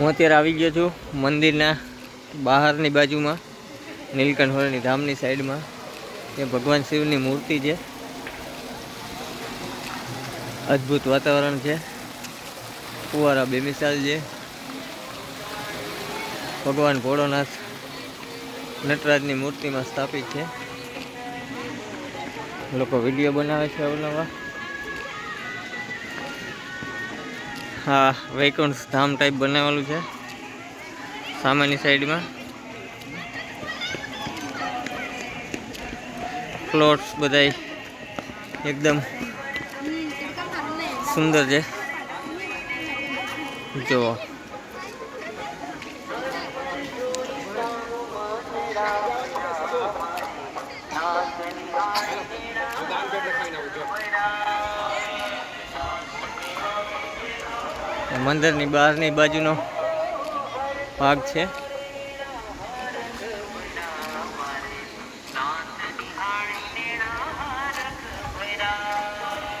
હું અત્યારે આવી ગયો છું મંદિરના બહારની બાજુમાં, નીલકંઠ હોળની ધામની સાઈડમાં. એ ભગવાન શિવની મૂર્તિ છે. અદ્ભુત વાતાવરણ છે. ફુવારા બેમિસાલ છે. ભગવાન ભોળોનાથ નટરાજની મૂર્તિમાં સ્થાપિત છે. લોકો વીડિયો બનાવે છે અવનવા. હા વૈકુંઠ ધામ ટાઈપ બનાવેલું છે. સામેની સાઈડમાં પ્લોટ્સ બધાય એકદમ સુંદર છે. જુઓ. મંદિરની બહારની બાજુનો ભાગ છે.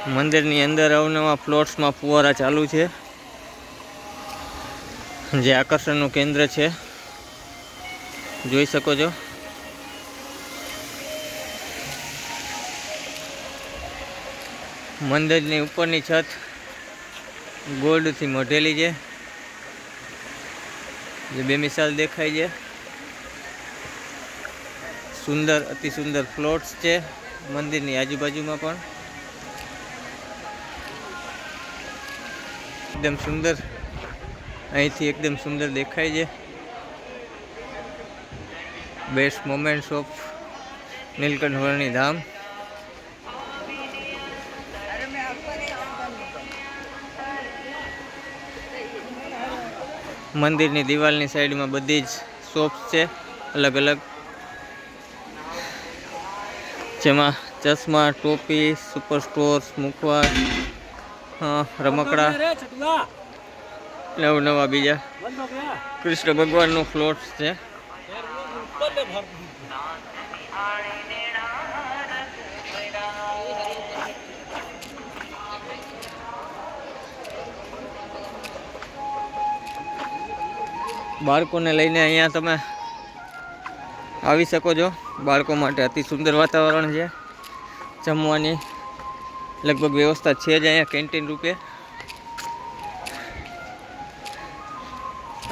મંદિરની અંદર અવનવા ફ્લોટ્સમાં ફુવારા ચાલુ છે. જે આકર્ષણનું કેન્દ્ર છે. જોઈ શકો છો. મંદિરની ઉપરની છત ગોલ્ડથી મોઢેલી છે. જે બે મિસાલ દેખાય છે. સુંદર, અતિ સુંદર ફ્લોટ્સ છે મંદિરની આજુબાજુમાં પણ. એકદમ સુંદર, અહીંથી એકદમ સુંદર દેખાય છે. Best moments of Nilkanth Varni Dham મંદિરની દિવાલની સાઈડમાં બધી જ શોપ્સ છે, અલગ અલગ. જેમાં ચશ્મા, ટોપી સુપર સ્ટોર્સ મૂકવા રમકડા, નવા નવા બીજા. કૃષ્ણ ભગવાનનું ફ્લોટ્સ છે. બાળકોને લઈને અહીંયા તમે આવી શકો છો. બાળકો માટે અતિ સુંદર વાતાવરણ છે. જમવાની લગભગ વ્યવસ્થા છે જ અહીંયા કેન્ટીન રૂપે.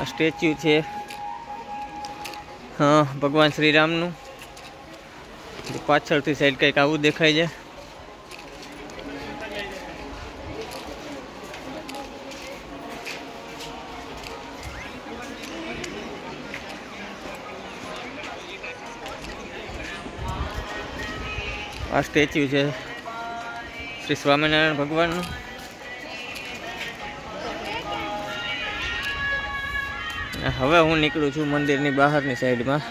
આ સ્ટેચ્યુ છે. હા, ભગવાન શ્રીરામનું પાછળથી સાઈડ કંઈક આવું દેખાય છે. આ સ્ટેચ્યુ છે. શ્રી સ્વામિનારાયણ ભગવાનનું હવે હું નીકળું છું મંદિરની બહારની સાઈડમાં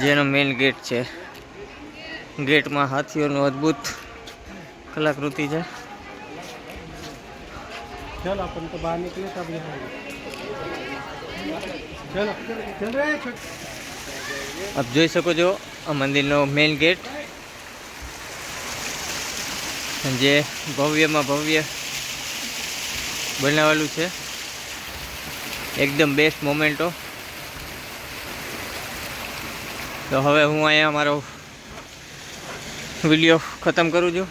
જેનો મેઇન ગેટ છે. ગેટમાં હાથીઓનું અદ્ભુત કલાકૃતિ છે. આપ જોઈ શકો છો આ મંદિરનો મેઇન ગેટ. જે ભવ્યમાં ભવ્ય બનાવેલું છે. એકદમ બેસ્ટ મોમેન્ટો તો હવે હું અહીંયા મારો વીડિયો ખતમ કરું છું.